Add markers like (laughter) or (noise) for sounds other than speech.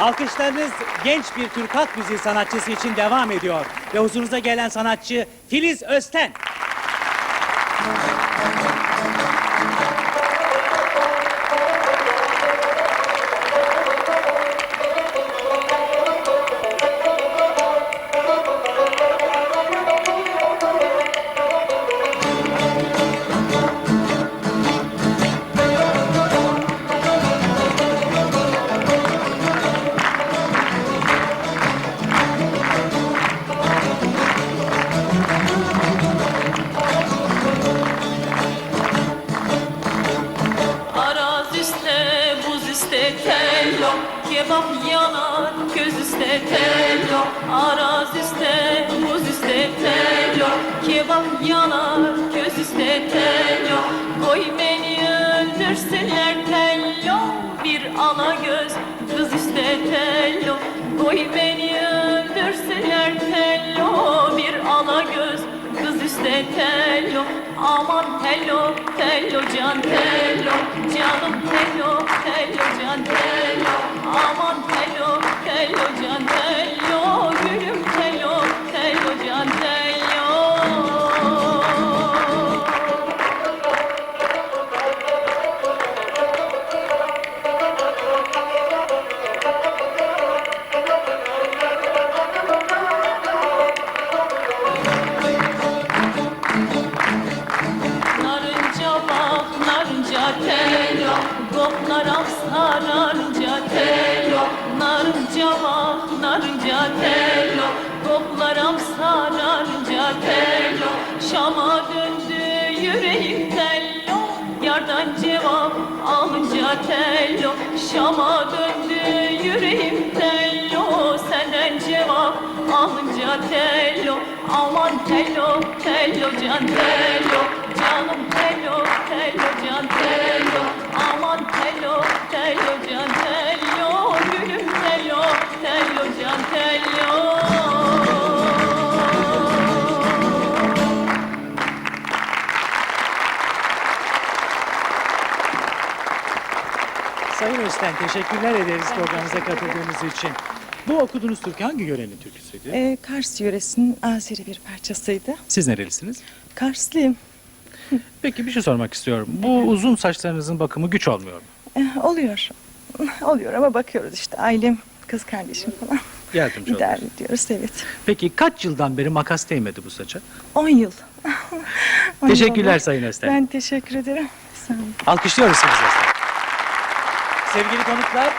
Alkışlarınız genç bir Türk halk müziği sanatçısı için devam ediyor. Ve huzurunuza gelen sanatçı Filiz Özten. Üstte, tello Kebap yanar, göz üstte tello Araz üstte, buz üstte tello Kebap yanar, göz üstte tello. Koy beni öldürsünler tello Bir ala göz, kız üstte tello. Koy beni öldürsünler tello Bir ala göz, kız üstte tello. Aman tello, tello can tello narınca tello Koklarım sararınca tello Narınca bak, narınca tello Koklarım sararınca tello Şam'a döndü yüreğim tello. Yardan cevap alınca tello Şam'a döndü yüreğim tello. Senden cevap alınca tello Aman tello, tello can tello Sayın Özten teşekkürler ederiz programımıza katıldığınız için. Bu okuduğunuz türkü hangi yörenin türküsüydü? Ee, Kars yöresinin Azeri bir parçasıydı. Siz nerelisiniz? Karslıyım. Peki bir şey sormak istiyorum. Bu uzun saçlarınızın bakımı güç olmuyor mu? Ee, oluyor. (laughs) Oluyor ama bakıyoruz işte ailem, kız kardeşim falan. Yardımcı İdare olun. ediyoruz evet. Peki kaç yıldan beri makas değmedi bu saça? 10 yıl. On yıl (laughs) Teşekkürler oldu. Sayın Özten. Ben teşekkür ederim. Sağ olun. Alkışlıyoruz Filiz Özten. Sevgili konuklar,